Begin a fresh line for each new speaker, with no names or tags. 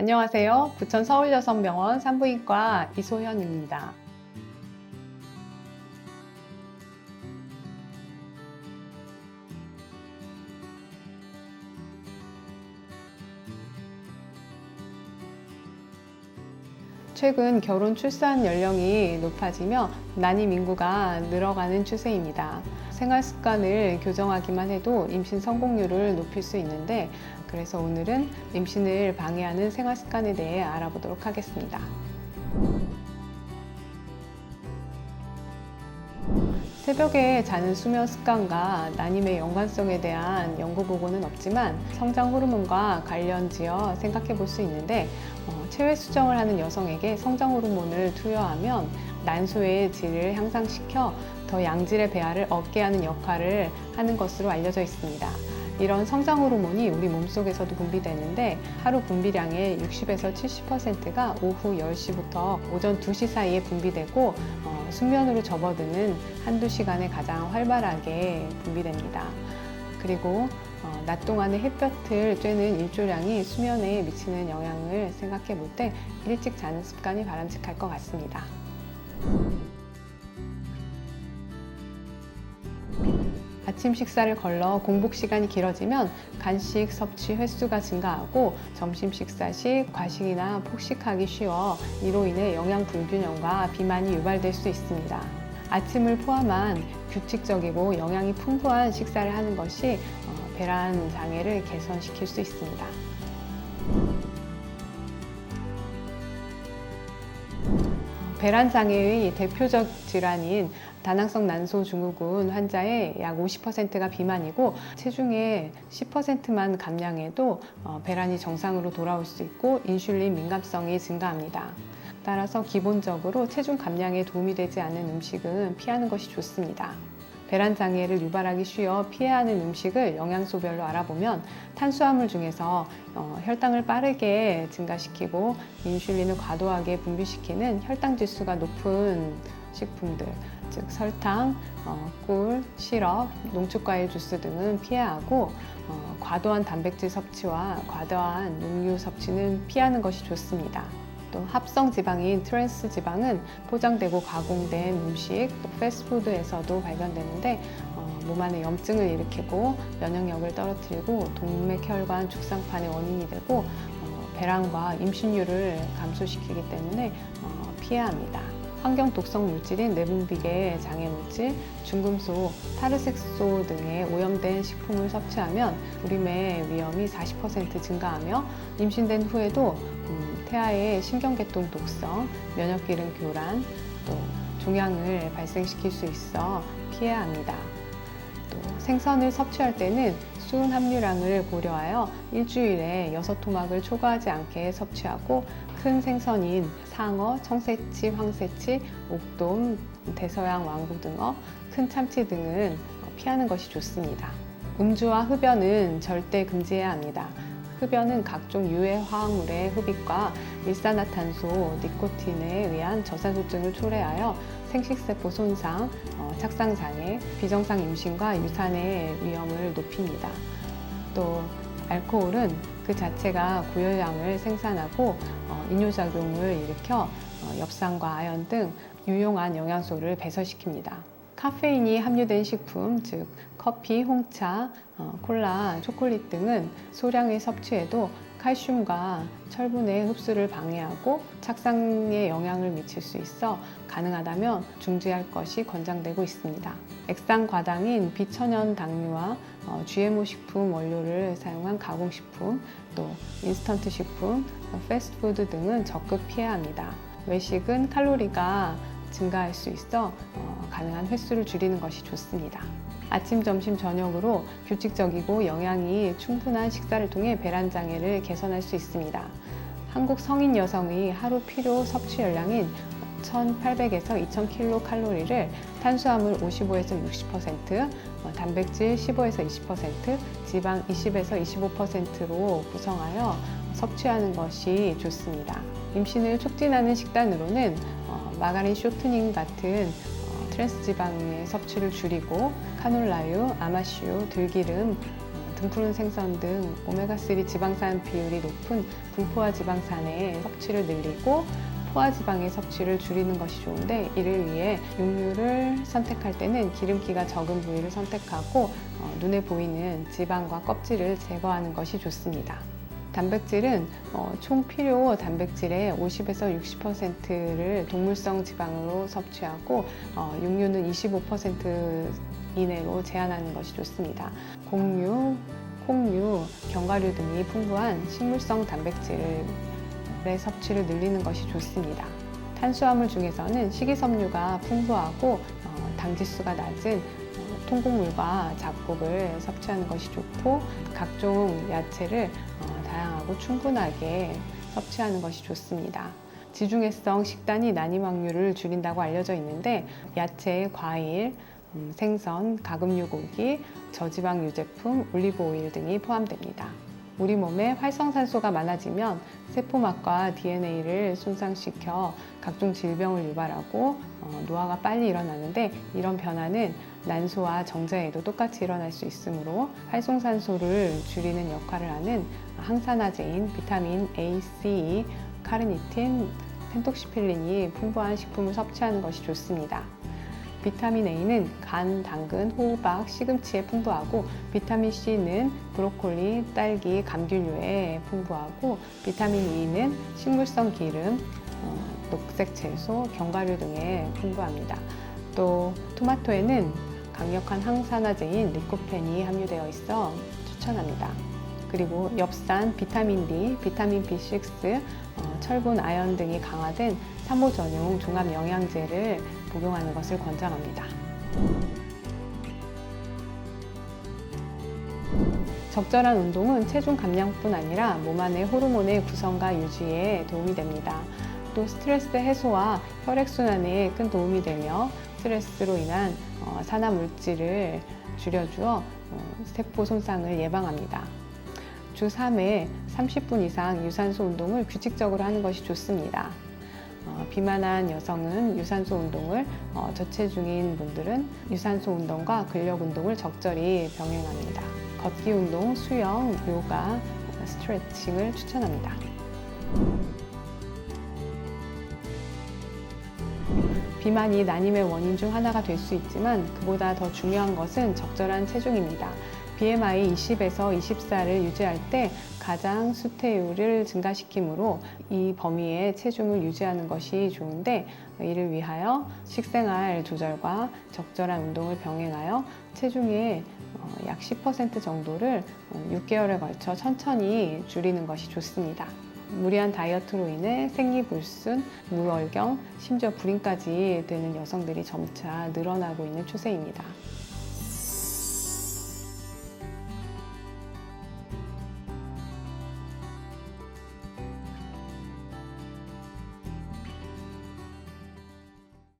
안녕하세요. 부천 서울여성병원 산부인과 이소현입니다. 최근 결혼 출산 연령이 높아지며 난임 인구가 늘어가는 추세입니다. 생활 습관을 교정하기만 해도 임신 성공률을 높일 수 있는데 그래서 오늘은 임신을 방해하는 생활 습관에 대해 알아보도록 하겠습니다. 새벽에 자는 수면 습관과 난임의 연관성에 대한 연구 보고는 없지만 성장 호르몬과 관련 지어 생각해 볼 수 있는데 어, 체외 수정을 하는 여성에게 성장 호르몬을 투여하면 난소의 질을 향상시켜 더 양질의 배아를 얻게 하는 역할을 하는 것으로 알려져 있습니다. 이런 성장 호르몬이 우리 몸속에서도 분비되는데 하루 분비량의 60에서 70%가 오후 10시부터 오전 2시 사이에 분비되고 어, 숙면으로 접어드는 한두 시간에 가장 활발하게 분비됩니다. 그리고 어, 낮 동안에 햇볕을 쬐는 일조량이 수면에 미치는 영향을 생각해 볼 때 일찍 자는 습관이 바람직할 것 같습니다. 아침 식사를 걸러 공복 시간이 길어지면 간식 섭취 횟수가 증가하고 점심 식사 시 과식이나 폭식하기 쉬워 이로 인해 영양 불균형과 비만이 유발될 수 있습니다. 아침을 포함한 규칙적이고 영양이 풍부한 식사를 하는 것이 어, 배란 장애를 개선시킬 수 있습니다. 배란 장애의 대표적 질환인 다낭성 난소 증후군 환자의 약 50%가 비만이고 체중의 10%만 감량해도 어, 배란이 정상으로 돌아올 수 있고 인슐린 민감성이 증가합니다. 따라서 기본적으로 체중 감량에 도움이 되지 않는 음식은 피하는 것이 좋습니다. 배란 장애를 유발하기 쉬워 피해야 하는 음식을 영양소별로 알아보면 탄수화물 중에서 어, 혈당을 빠르게 증가시키고 인슐린을 과도하게 분비시키는 혈당 지수가 높은 식품들, 즉 설탕, 어, 꿀, 시럽, 농축과일 주스 등은 피해야 하고 어, 과도한 단백질 섭취와 과도한 육류 섭취는 피하는 것이 좋습니다. 또 합성 지방인 트랜스 지방은 포장되고 가공된 음식, 또 패스트푸드에서도 발견되는데 어, 몸 안에 염증을 일으키고 면역력을 떨어뜨리고 동맥혈관 죽상판의 원인이 되고 어, 배란과 임신율을 감소시키기 때문에 어, 피해야 합니다. 환경 독성 물질인 내분비계 장애 물질, 중금속, 타르색소 등의 오염된 식품을 섭취하면 불임의 위험이 40% 증가하며 임신된 후에도 음, 태아의 신경계통 독성, 면역기능 교란, 또 종양을 발생시킬 수 있어 피해야 합니다. 또 생선을 섭취할 때는 수은 함유량을 고려하여 일주일에 6토막을 초과하지 않게 섭취하고 큰 생선인 상어, 청새치, 황새치, 옥돔, 대서양 왕고등어, 큰 참치 등은 피하는 것이 좋습니다. 음주와 흡연은 절대 금지해야 합니다. 흡연은 각종 유해 화학물의 흡입과 일산화탄소, 니코틴에 의한 저산소증을 초래하여 생식세포 손상, 어, 착상장애, 비정상 임신과 유산의 위험을 높입니다. 또 알코올은 그 자체가 고열량을 생산하고 어, 이뇨작용을 일으켜 어, 엽산과 아연 등 유용한 영양소를 배설시킵니다. 카페인이 함유된 식품, 즉 커피, 홍차, 어, 콜라, 초콜릿 등은 소량의 섭취에도 칼슘과 철분의 흡수를 방해하고 착상에 영향을 미칠 수 있어 가능하다면 중지할 것이 권장되고 있습니다. 액상 과당인 비천연 당류와 어, GMO 식품 원료를 사용한 가공식품, 또 인스턴트 식품, 패스트푸드 등은 적극 피해야 합니다. 외식은 칼로리가 증가할 수 있어 어, 가능한 횟수를 줄이는 것이 좋습니다. 아침, 점심, 저녁으로 규칙적이고 영양이 충분한 식사를 통해 배란 장애를 개선할 수 있습니다. 한국 성인 여성의 하루 필요 섭취 열량인 1,800에서 2,000kcal를 탄수화물 55에서 60%, 어, 단백질 15에서 20%, 지방 20에서 25%로 구성하여 섭취하는 것이 좋습니다. 임신을 촉진하는 식단으로는 어, 마가린 쇼트닝 같은 어, 트랜스 지방의 섭취를 줄이고 카놀라유, 아마슈, 들기름, 등푸른 생선 등 오메가3 지방산 비율이 높은 분포화 지방산의 섭취를 늘리고 포화지방의 섭취를 줄이는 것이 좋은데 이를 위해 육류를 선택할 때는 기름기가 적은 부위를 선택하고 어, 눈에 보이는 지방과 껍질을 제거하는 것이 좋습니다. 단백질은 어, 총 필요 단백질의 50에서 60%를 동물성 지방으로 섭취하고 어, 육류는 25% 이내로 제한하는 것이 좋습니다. 곡류, 콩류, 견과류 등이 풍부한 식물성 단백질의 섭취를 늘리는 것이 좋습니다. 탄수화물 중에서는 식이섬유가 풍부하고 어, 당지수가 낮은 어, 통곡물과 잡곡을 섭취하는 것이 좋고 각종 야채를 어, 다양하고 충분하게 섭취하는 것이 좋습니다. 지중해성 식단이 난임 확률을 줄인다고 알려져 있는데 야채, 과일, 음, 생선, 가금류 고기, 저지방 유제품, 올리브 오일 등이 포함됩니다. 우리 몸에 활성산소가 많아지면 세포막과 DNA를 손상시켜 각종 질병을 유발하고 어, 노화가 빨리 일어나는데 이런 변화는 난소와 정자에도 똑같이 일어날 수 있으므로 활성산소를 줄이는 역할을 하는 항산화제인 비타민 A, C, 카르니틴, 펜톡시필린이 풍부한 식품을 섭취하는 것이 좋습니다. 비타민 A는 간, 당근, 호박, 시금치에 풍부하고 비타민 C는 브로콜리, 딸기, 감귤류에 풍부하고 비타민 E는 식물성 기름, 어, 녹색 채소, 견과류 등에 풍부합니다. 또 토마토에는 강력한 항산화제인 리코펜이 함유되어 있어 추천합니다. 그리고 엽산, 비타민 D, 비타민 B6, 어, 철분, 아연 등이 강화된 산모 전용 종합 영양제를 복용하는 것을 권장합니다. 적절한 운동은 체중 감량뿐 아니라 몸 안의 호르몬의 구성과 유지에 도움이 됩니다. 또 스트레스 해소와 혈액순환에 큰 도움이 되며 스트레스로 인한 어, 산화 물질을 줄여주어 어, 세포 손상을 예방합니다. 주 3회 30분 이상 유산소 운동을 규칙적으로 하는 것이 좋습니다. 어, 비만한 여성은 유산소 운동을, 어, 저체중인 분들은 유산소 운동과 근력 운동을 적절히 병행합니다. 걷기 운동, 수영, 요가, 스트레칭을 추천합니다. 비만이 난임의 원인 중 하나가 될 수 있지만 그보다 더 중요한 것은 적절한 체중입니다. BMI 20에서 24를 유지할 때 가장 수태율을 증가시키므로 이 범위의 체중을 유지하는 것이 좋은데 이를 위하여 식생활 조절과 적절한 운동을 병행하여 체중의 어, 약10% 정도를 6개월에 걸쳐 천천히 줄이는 것이 좋습니다. 무리한 다이어트로 인해 생리불순, 무월경, 심지어 불임까지 되는 여성들이 점차 늘어나고 있는 추세입니다.